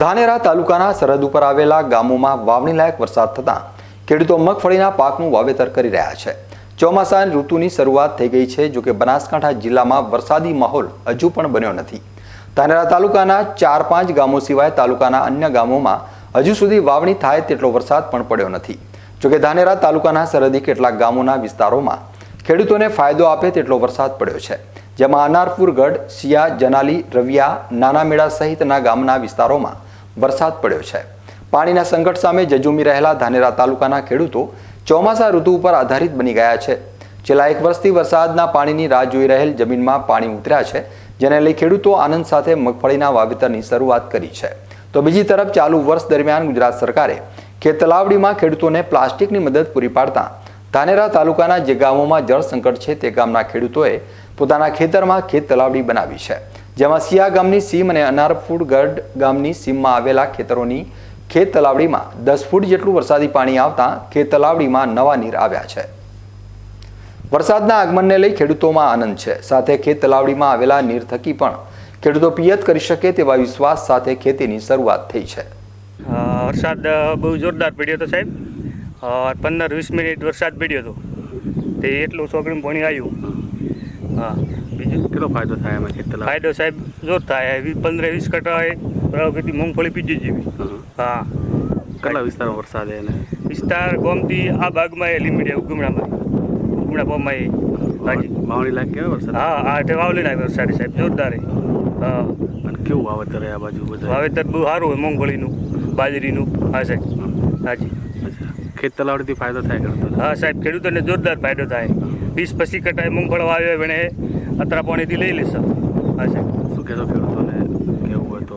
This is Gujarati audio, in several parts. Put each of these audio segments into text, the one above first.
ધાનેરા તાલુકાના સરહદ ઉપર આવેલા ગામોમાં વાવણી લાયક વરસાદ થતાં ખેડૂતો મગફળીના પાકનું વાવેતર કરી રહ્યા છે. ચોમાસાની ઋતુની શરૂઆત થઈ ગઈ છે, જોકે બનાસકાંઠા જિલ્લામાં વરસાદી માહોલ હજુ પણ બન્યો નથી. ધાનેરા તાલુકાના ચાર પાંચ ગામો સિવાય તાલુકાના અન્ય ગામોમાં હજુ સુધી વાવણી થાય તેટલો વરસાદ પણ પડ્યો નથી. જોકે ધાનેરા તાલુકાના સરહદી કેટલાક ગામોના વિસ્તારોમાં ખેડૂતોને ફાયદો આપે તેટલો વરસાદ પડ્યો છે. જેમાં અનારપુર ગઢ સિયા જનાલી, રવિયા નાના મેળા સહિતના ગામના વિસ્તારોમાં વરસાદ પડ્યો છે. પાણીના સંકટ સામે જજુમી રહેલા ધાનેરા તાલુકાના ખેડૂતો ચોમાસા ઋતુ ઉપર આધારિત બની ગયા છે. છેલ્લા એક વર્ષથી વરસાદના પાણીની રાહ જોઈ રહેલ જમીનમાં પાણી ઉતર્યા છે, જેને લઈ ખેડૂતો આનંદ સાથે મગફળીના વાવેતરની શરૂઆત કરી છે. તો બીજી તરફ ચાલુ વર્ષ દરમિયાન ગુજરાત સરકારે ખેત તલાવડીમાં ખેડૂતોને પ્લાસ્ટિકની મદદ પૂરી પાડતા ધાનેરા તાલુકાના જે ગામોમાં જળ સંકટ છે તે ગામના ખેડૂતોએ પોતાના ખેતરમાં ખેત તલાવડી બનાવી છે. જેમાં સિયા ગામની સીમ અને અનારફૂડ ગઢ ગામની સીમમાં આવેલા ખેતરોની ખેત તલાવડીમાં દસ ફૂટ જેટલું વરસાદી પાણી આવતા ખેત તલાવડીમાં નવા નીર આવ્યા છે. વરસાદના આગમનને લઈ ખેડૂતોમાં આનંદ છે. સાથે ખેત તલાવડીમાં આવેલા નીર થકી પણ ખેડૂતો પિયત કરી શકે તેવા વિશ્વાસ સાથે ખેતીની શરૂઆત થઈ છે. વરસાદ બહુ જોરદાર પડ્યો હતો સાહેબ. પંદર વીસ મિનિટ વરસાદ પડ્યો હતો. તે એટલું સોગડીમાં પાણી આવ્યું. હા. બીજું કેટલો ફાયદો થાય એમાં ખેતર ફાયદો સાહેબ જોર થાય પંદર વીસ કટા હોય બરાબર કીધી મૂંગફળી પીજી જેવી. હા. કેટલા વિસ્તારમાં વરસાદ એને? વિસ્તાર ગોમતી આ ભાગમાં એ લીમડીયા ઉગમણામાં. ઉગમણા પામાં એ હાજી વાવણી લાયક કેવા વરસાદ? હા હા એટલે વાવલી લાગે વરસાદ સાહેબ જોરદાર. હા. અને કેવું વાવેતર આ બાજુ બધું વાવેતર બહુ સારું હોય મૂંગફળીનું બાજરીનું. હા સાહેબ. હાજી. અચ્છા. ખેત તલાવડીથી ફાયદો થાય ખેડૂતોને હા સાહેબ ખેડૂતોને જોરદાર ફાયદો થાય. વીસ પછી કટાય મગફળ વાવ્યો એને અત્રા પાણીથી લઈ લેશે. હા સાહેબ. શું કહેશો ખેડૂતોને? કેવું હોય તો?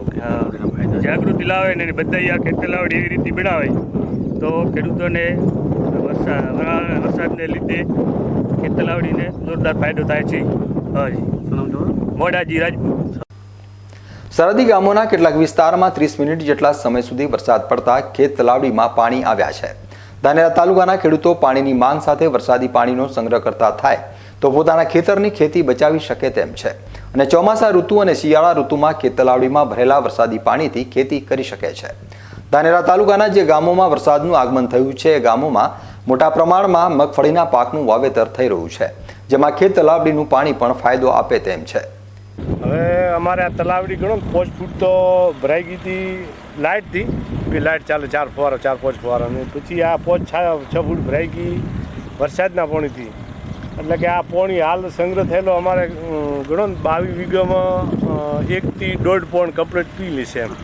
જાગૃતિ લાવે ને બધા આ ખેત તલાવડી એવી રીતે બનાવે. તો ખેડૂતોને વરસાદ વરસાદને લીધે ખેત તલાવડીને જોરદાર ફાયદો થાય છે. હાજી મોડાજી રાજપૂત. સરહદી ગામોના કેટલાક વિસ્તારમાં ત્રીસ મિનિટ જેટલા સમય સુધી વરસાદ પડતા ખેત તલાવડીમાં પાણી આવ્યા છે. ધાનેરા તાલુકાના ખેડૂતો પાણીની માંગ સાથે વરસાદી પાણીનો સંગ્રહ કરતા થાય તો પોતાના ખેતરની ખેતી બચાવી શકે તેમ છે. અને ચોમાસા ઋતુ અને શિયાળા ઋતુમાં ખેત તલાવડીમાં ભરેલા વરસાદી પાણીથી ખેતી કરી શકે છે. ધાનેરા તાલુકાના જે ગામોમાં વરસાદનું આગમન થયું છે, એ ગામોમાં મોટા પ્રમાણમાં મગફળીના પાકનું વાવેતર થઈ રહ્યું છે, જેમાં ખેત તલાવડીનું પાણી પણ ફાયદો આપે તેમ છે. હવે અમારે આ તલાવડી ગણો ને પોચ ફૂટ તો ભરાઈ ગઈ હતી લાઇટથી બી લાઇટ ચાલે ચાર ફુવારો ચાર પાંચ ફુવારો. અને પછી આ પોચ છ છ ફૂટ ભરાઈ ગઈ વરસાદના પાણીથી એટલે કે આ પાણી હાલ સંગ્રહ થયેલો અમારે અમ, ગણો ને બાવીસ વીઘામાં એકથી દોઢ પોણ કમ્પ્લીટ પી લેશે એમ.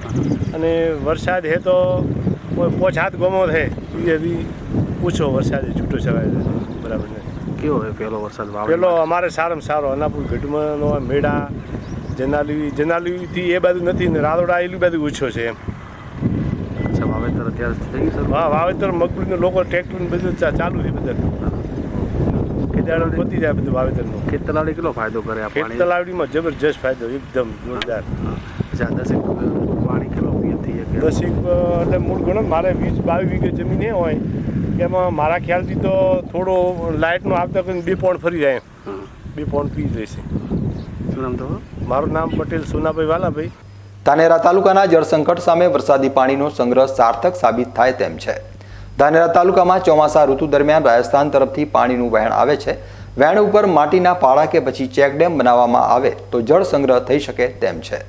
અને વરસાદ હે તો પોચ હાથ ગમો છે એ બી ઓછો વરસાદ છે, છૂટો છવાય છે. બરાબર ને કેવો હોય પહેલો વરસાદ વાવણી પેલો અમારે સારામાં સારો અનાપુર ગઢમાંનો મેળા જનાલી જનાલીથી એ બાજુ નથી ને રાદોડા એલી બાજુ ઓછો છે એમ. અચ્છા વાવેતર અત્યારે થઈ ગયું હા વાવેતર મગફળીનું લોકો ટ્રેક્ટર બધું ચાલુ છે બધા. ખેદાડો પતી જાય બધું વાવેતરનું. ખેત તલાવડી કેટલો ફાયદો કરે આ ખેત પાણી? તલાવડીમાં જબરજસ્ત ફાયદો એકદમ જોરદાર. અચ્છા દસેક પાણી કેટલો પીએ થઈ શકે દસ એક એટલે મૂળ ગણો મારે વીસ બાવીસ વીઘે જમીન એ હોય એમાં મારા ખ્યાલથી તો થોડો લાઇટનો આપતા કરીને બે પોણ ફરી જાય એમ. બે પોણ પી જશે. શું નામ તમારું? મારું નામ પટેલ સોનાભાઈ વાલાભાઈ. ધાનેરા તાલુકાના જળસંકટ સામે વરસાદી પાણીનો સંગ્રહ સાર્થક સાબિત થાય તેમ છે. ધાનેરા તાલુકામાં ચોમાસા ઋતુ દરમિયાન રાજસ્થાન તરફથી પાણીનું વહેણ આવે છે. વહેણ ઉપર માટીના પાળા કે પછી ચેકડેમ બનાવવામાં આવે તો જળ સંગ્રહ થઈ શકે તેમ છે.